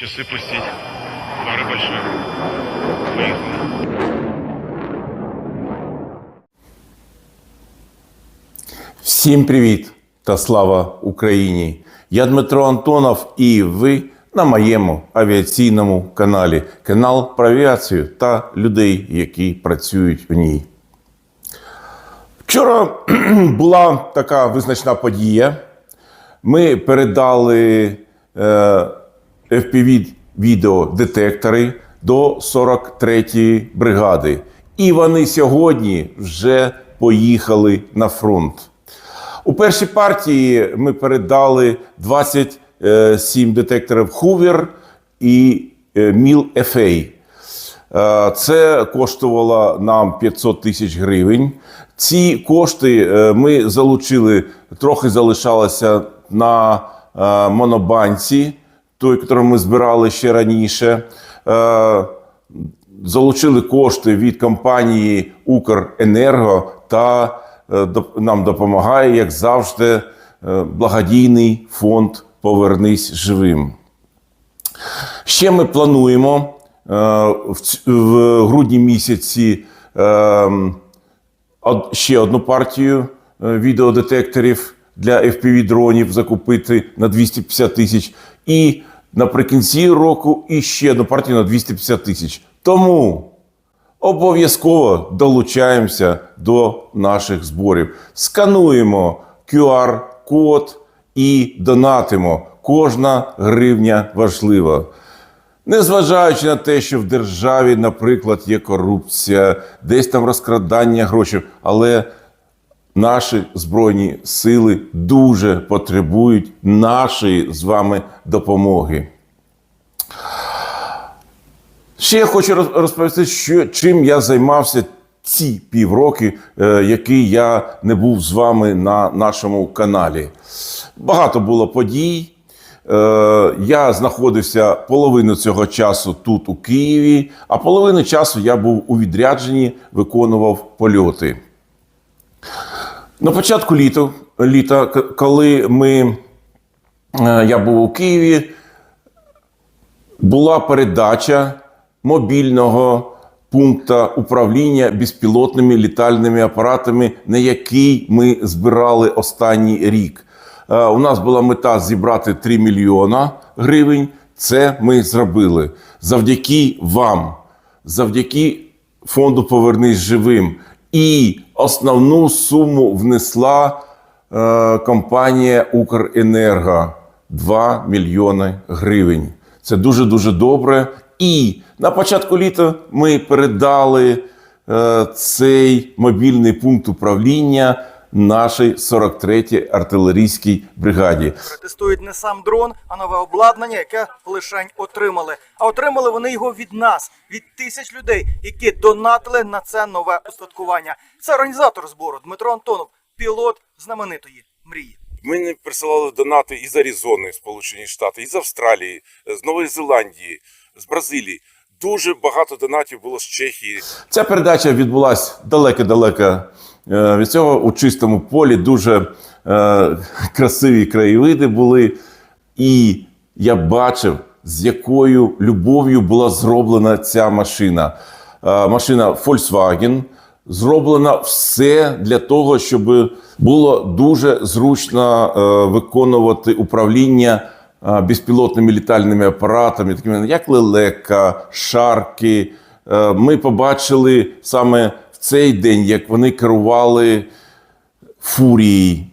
Часы пустить. Пара большая. Поехали. Всім привіт та слава Україні! Я Дмитро Антонов і ви на моєму авіаційному каналі. Канал про авіацію та людей, які працюють в ній. Вчора була така визначна подія. Ми передали е, FPV відеодетектори до 43-ї бригади. І вони сьогодні вже поїхали на фронт. У першій партії ми передали 27 детекторів Hoover і е, Міл FA. Е, Це коштувало нам 500 тисяч гривень. Ці кошти е, ми залучили, трохи залишалося на монобанці, той, який ми збирали ще раніше. Е, Залучили кошти від компанії Укренерго та е, нам допомагає, як завжди, е, благодійний фонд Повернись живим. Ще ми плануємо е, в, грудні місяці ще одну партію відеодетекторів для FPV-дронів закупити на 250 тисяч. І наприкінці року і ще одну партію на 250 тисяч. Тому обов'язково долучаємося до наших зборів. Скануємо QR-код і донатимо. Кожна гривня важлива. Незважаючи на те, що в державі, наприклад, є корупція, десь там розкрадання грошей, але наші збройні сили дуже потребують нашої з вами допомоги. Ще я хочу розповісти, що, чим я займався ці півроки, е, які я не був з вами на нашому каналі. Багато було подій. Е, я знаходився половину цього часу тут, у Києві, а половину часу я був у відрядженні, виконував польоти. На початку літа, літа коли ми, е, я був у Києві, була передача мобільного пункту управління безпілотними літальними апаратами, на який ми збирали останній рік. Е, У нас була мета зібрати 3 мільйона гривень. Це ми зробили завдяки вам, завдяки фонду Повернись живим. І основну суму внесла е, компанія Укренерго 2 мільйони гривень. Це дуже дуже добре. І на початку літа ми передали е, цей мобільний пункт управління нашій 43-й артилерійській бригаді. Тестують не сам дрон, а нове обладнання, яке лишень отримали. А отримали вони його від нас, від тисяч людей, які донатили на це нове устаткування. Це організатор збору Дмитро Антонов, пілот знаменитої мрії. Мені присилали донати із Аризони, Сполучені Штати, із Австралії, з Нової Зеландії, з Бразилії. Дуже багато донатів було з Чехії. Ця передача відбулася далеко-далеко від цього у чистому полі. Дуже е, красиві краєвиди були. І я бачив, з якою любов'ю була зроблена ця машина. Е, машина Volkswagen. Зроблено все для того, щоб було дуже зручно е, виконувати управління е, безпілотними літальними апаратами, такими як лелека, шарки. Е, ми побачили саме цей день, як вони керували фурією.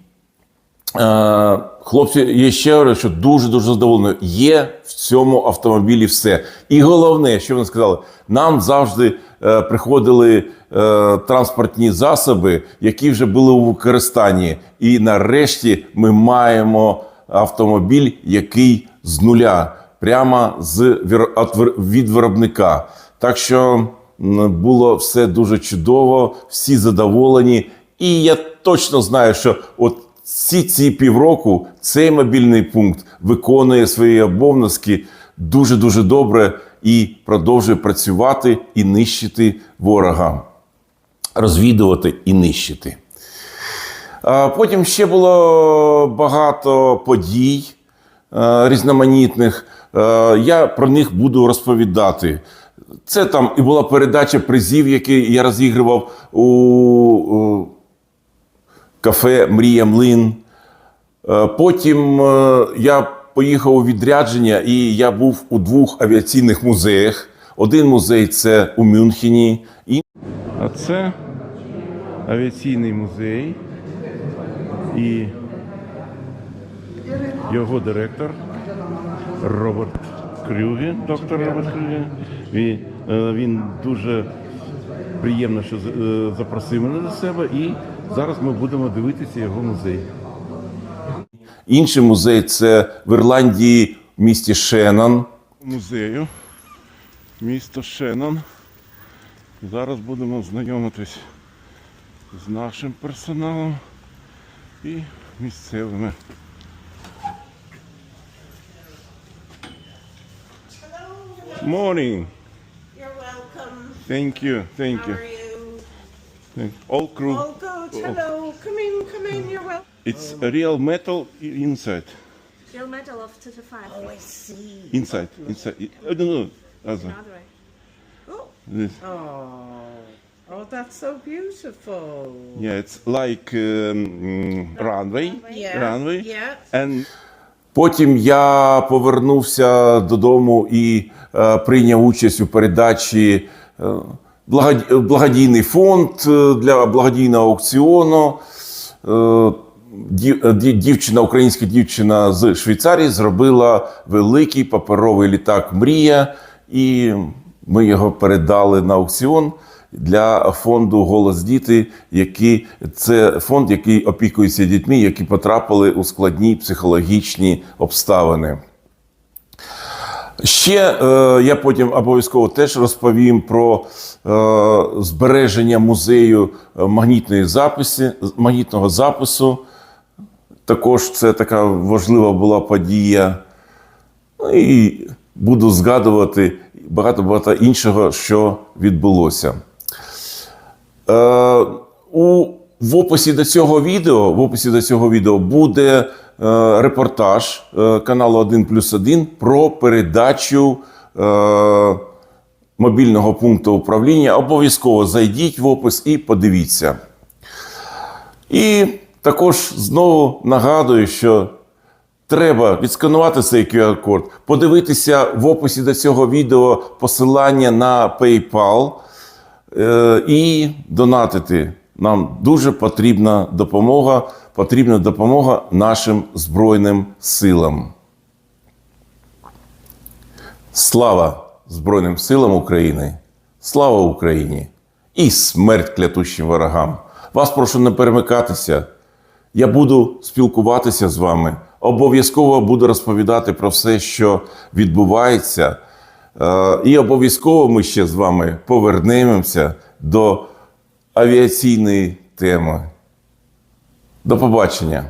Е, Хлопці, я ще говорю, що дуже дуже задоволені. Є в цьому автомобілі все. І головне, що вони сказали, нам завжди е, приходили е, транспортні засоби, які вже були у використанні. І нарешті ми маємо автомобіль, який з нуля, прямо з від виробника. Так що було все дуже чудово, всі задоволені. І я точно знаю, що от всі ці півроку цей мобільний пункт виконує свої обов'язки дуже дуже добре і продовжує працювати і нищити ворога, розвідувати і нищити. Потім ще було багато подій е, різноманітних. Е, Я про них буду розповідати. Це там і була передача призів, які я розігрував у, кафе Мрія Млин. Е, Потім е, я поїхав у відрядження і я був у двох авіаційних музеях. Один музей це у Мюнхені. І... А це авіаційний музей і його директор Роберт Крюге, доктор Роберт Крюге. Він, е, він дуже приємно, що е, запросив мене до себе, і зараз ми будемо дивитися його музей. Інший музей це в Ірландії в місті Шеннон. Музею. Місто Шеннон. Зараз будемо знайомитись з нашим персоналом і місцевими. Morning. Thank you. Thank How you. are you? Thank- All crew. All good. Hello. Come in. Come in. You're welcome. It's a real metal i- inside. Real medal of two to five. Oh, I see. Inside. Inside. Uh, no, no. Other. Another way. Oh. This. Oh. Oh, that's so beautiful. Yeah, it's like um, mm, runway. Yeah. Runway. Yeah. And... Потім я повернувся додому і е, прийняв участь у передачі е, благодійний фонд е, для благодійного аукціону. Е, дів- е, дів- Дівчина, українська дівчина з Швейцарії зробила великий паперовий літак Мрія, і ми його передали на аукціон для фонду Голос діти, який це фонд, який опікується дітьми, які потрапили у складні психологічні обставини. Ще е, я потім обов'язково теж розповім про е, збереження музею е, магнітної записи, магнітного запису. Також це така важлива була подія. Ну і буду згадувати багато-багато іншого, що відбулося. Е, у, в описі до цього відео, в описі до цього відео буде е, репортаж е, каналу 1 плюс 1 про передачу е, мобільного пункту управління. Обов'язково зайдіть в опис і подивіться. І також знову нагадую, що Треба відсканувати цей QR-код, подивитися в описі до цього відео посилання на PayPal е, і донатити. Нам дуже потрібна допомога, потрібна допомога нашим Збройним силам. Слава Збройним силам України! Слава Україні! І смерть клятущим ворогам! Вас прошу не перемикатися. Я буду спілкуватися з вами. Обов'язково буду розповідати про все, що відбувається. Е, І обов'язково ми ще з вами повернемося до авіаційної теми. До побачення.